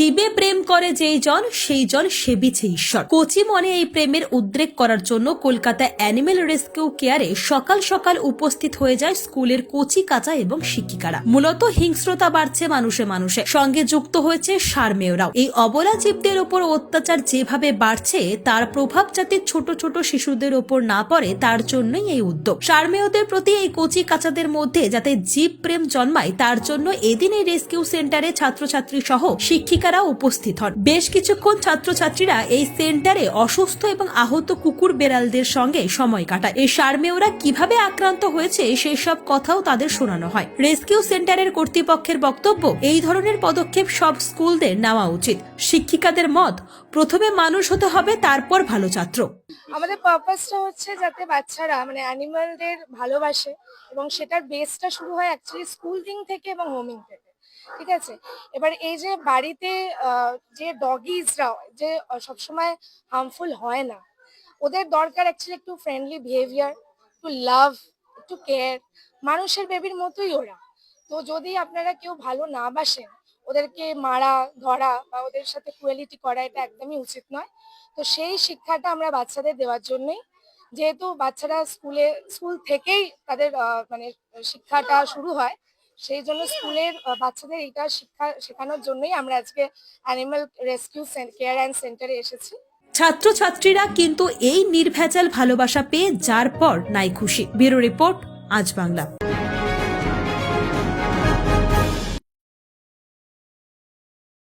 জীবে প্রেম করে যেই জন, সেই জন সেবিছে ঈশ্বর। কোচি মনে এই প্রেমের উদ্রেক করার জন্য কলকাতা অ্যানিমেল রেস্কিউ কেয়ারে সকাল সকাল উপস্থিত হয়ে যায় স্কুলের কোচি কাচা এবং শিক্ষিকারা। মূলত হিংস্রতা বাড়ছে মানুষে মানুষে। সঙ্গে যুক্ত হয়েছে সারমেয়রাও এই অবলা জীবদের ওপর অত্যাচার যেভাবে বাড়ছে, তার প্রভাব যাতে ছোট ছোট শিশুদের ওপর না পড়ে, তার জন্যই এই উদ্যোগ। সারমেয়দের প্রতি এই কোচি কাচাদের মধ্যে যাতে জীব প্রেম জন্মায়, তার জন্য এদিন এই রেস্কিউ সেন্টারে ছাত্রছাত্রী সহ শিক্ষিকারা উপস্থিত হন। বেশ কিছুক্ষণ ছাত্রছাত্রীরা এই সেন্টারে অসুস্থ এবং আহত কুকুর বেড়ালদের সঙ্গে সময় কাটায়। এই সারমেয়রা কীভাবে আক্রান্ত হয়েছে সেই সব কথাও তাদের শোনানো হয়। রেস্কিউ সেন্টারের কর্তৃপক্ষের বক্তব্য, এই ধরনের পদক্ষেপ সব স্কুলদের নেওয়া উচিত। শিক্ষিকাদের মত, প্রথমে মানুষ হতে হবে, তারপর ভালো ছাত্র। আমাদের পারপাসটা হচ্ছে যাতে বাচ্চারা মানে অ্যানিমালদের ভালোবাসে এবং সেটার বেসটা শুরু হয় অ্যাকচুয়ালি স্কুলিং থেকে এবং হোমিং থেকে। ঠিক আছে? এবার এই যে বাড়িতে যে ডগিজরা যে সবসময় হার্মফুল হয় না, ওদের দরকার অ্যাকচুয়ালি একটু ফ্রেন্ডলি বিহেভিয়ার একটু লাভ একটু কেয়ার মানুষের বেবির মতোই ওরা। তো যদি আপনারা কেউ ভালো না বাসেন, ওদেরকে মারা, ধরা বা ওদের সাথে ক্রুয়েলিটি করা এটা একদমই উচিত নয়। তো সেই শিক্ষাটা আমরা বাচ্চাদের দেওয়ার জন্যই, যেহেতু বাচ্চারা স্কুলে, স্কুল থেকেই তাদের মানে শিক্ষাটা শুরু হয় সেই জন্য স্কুলের বাচ্চাদের এইটা শিক্ষা শেখানোর জন্যই আমরা আজকে অ্যানিমাল রেস্কিউ কেয়ার অ্যান্ড সেন্টারে এসেছি। ছাত্রছাত্রীরা কিন্তু এই নির্ভেজাল ভালোবাসা পেয়ে যার পর নাই খুশি। ব্যুরো রিপোর্ট, আজ বাংলা।